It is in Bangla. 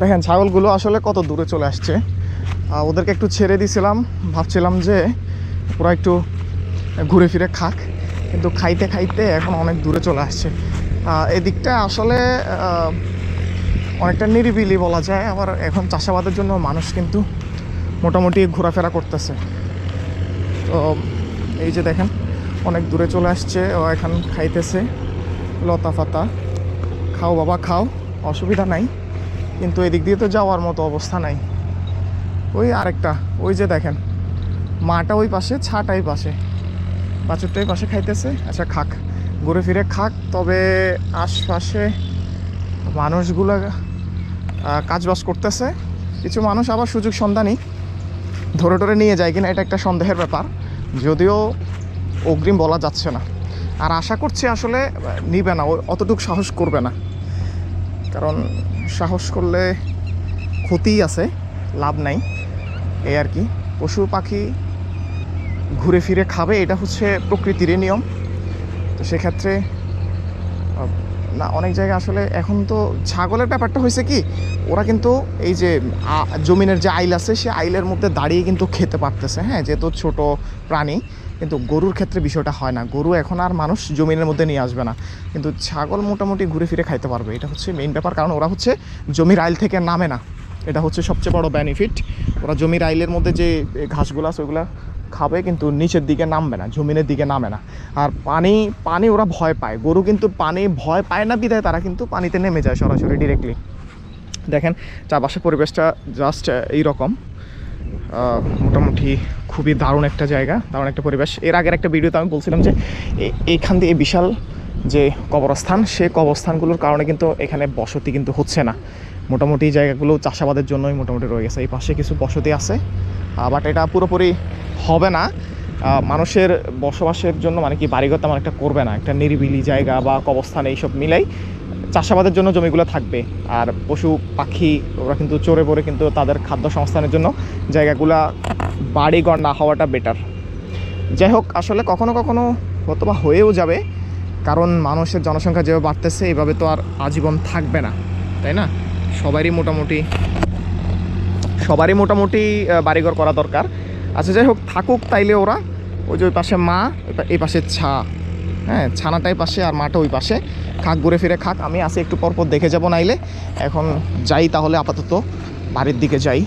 দেখেন, ছাগলগুলো আসলে কত দূরে চলে আসছে। ওদেরকে একটু ছেড়ে দিয়েছিলাম ভাবছিলাম যে ওরা একটু ঘুরে ফিরে খাক, কিন্তু খাইতে খাইতে এখন অনেক দূরে চলে আসছে। এদিকটা আসলে অনেকটা নিরিবিলি বলা যায়, আবার এখন চাষাবাদের জন্য মানুষ কিন্তু মোটামুটি ঘোরাফেরা করতেছে। তো এই যে দেখেন, অনেক দূরে চলে আসছে, ও এখন খাইতেছে লতা ফাতা খাও বাবা, খাও, অসুবিধা নাই। কিন্তু এদিক দিয়ে তো যাওয়ার মতো অবস্থা নাই। ওই আরেকটা, ওই যে দেখেন, মাটা ওই পাশে, ছাটাই পাশে। বাছুরটাই পাশে খাইতেছে। আচ্ছা খাক, ঘুরে ফিরে খাক। তবে আশপাশে মানুষগুলো কাজবাজ করতেছে। কিছু মানুষ আবার সুযোগ সন্ধানী ধরে ধরে নিয়ে যায় কিনা, এটা একটা সন্দেহের ব্যাপার। যদিও অগ্রিম বলা যাচ্ছে না। আর আশা করছি আসলে নিবে না অতটুকু সাহস করবে না। কারণ সাহস করলে ক্ষতিই আছে, লাভ নাই। এই আর কি। পশু পাখি ঘুরে ফিরে খাবে, এটা হচ্ছে প্রকৃতিরই নিয়ম। তো সেক্ষেত্রে না, অনেক জায়গায় আসলে এখন তো ছাগলের ব্যাপারটা হয়েছে কি, ওরা কিন্তু এই যে জমিনের যে আইল আছে, সে আইলের মধ্যে দাঁড়িয়ে কিন্তু খেতে পারতেছে। হ্যাঁ যেহেতু ছোট প্রাণী কিন্তু গরুর ক্ষেত্রে বিষয়টা হয় না। গরু এখন আর মানুষ জমিনের মধ্যে নিয়ে আসবে না। কিন্তু ছাগল মোটামুটি ঘুরে ফিরে খাইতে পারবে। এটা হচ্ছে মেইন ব্যাপার। কারণ ওরা হচ্ছে জমির আইল থেকে নামে না। এটা হচ্ছে সবচেয়ে বড় বেনিফিট ওরা জমির আইলের মধ্যে যে ঘাসগুলো আছে ওইগুলো খাবে কিন্তু নিচের দিকে নামবে না, জমিনের দিকে নামে না। আর পানি পানি ওরা ভয় পায়। গরু কিন্তু পানি ভয় পায় না বিধায় তারা কিন্তু পানিতে নেমে যায় সরাসরি ডিরেক্টলি দেখেন, চারপাশের পরিবেশটা জাস্ট এইরকম মোটামুটি খুবই দারুণ একটা জায়গা, দারুণ একটা পরিবেশ। এর আগের একটা ভিডিওতে আমি বলছিলাম যে এইখান দিয়ে বিশাল যে কবরস্থান, সে কবরস্থানগুলোর কারণে কিন্তু এখানে বসতি কিন্তু হচ্ছে না। মোটামুটি জায়গাগুলো চাষাবাদের জন্যই মোটামুটি রয়ে গেছে। এই পাশে কিছু বসতি আছে বাট এটা পুরোপুরি হবে না। মানুষের বসবাসের জন্য মানে কি বাড়িঘর তেমন একটা করবে না। একটা নিরিবিলি জায়গা বা কবস্থান এইসব মিলাই চাষাবাদের জন্য জমিগুলো থাকবে। আর পশু, পাখি, ওরা কিন্তু চড়ে পড়ে কিন্তু তাদের খাদ্য সংস্থানের জন্য জায়গাগুলা বাড়িঘর না হওয়াটা বেটার যাই হোক, আসলে কখনো কখনো হয়তো বা হয়েও যাবে, কারণ মানুষের জনসংখ্যা যেভাবে বাড়তেছে, এভাবে তো আর আজীবন থাকবে না, তাই না? সবারই মোটামুটি সবারই মোটামুটি বাড়িঘর করা দরকার। আচ্ছা যাই হোক, থাকুক তাইলে ওরা, ওই যে ওই পাশে মা এই পাশে ছা। হ্যাঁ ছানাটাই পাশে আর মাটা ওই পাশে। খাক, ঘুরে ফিরে খাক, আমি আসি একটু পরপর দেখে যাব নাইলে। এখন যাই তাহলে আপাতত, বাড়ির দিকে যাই।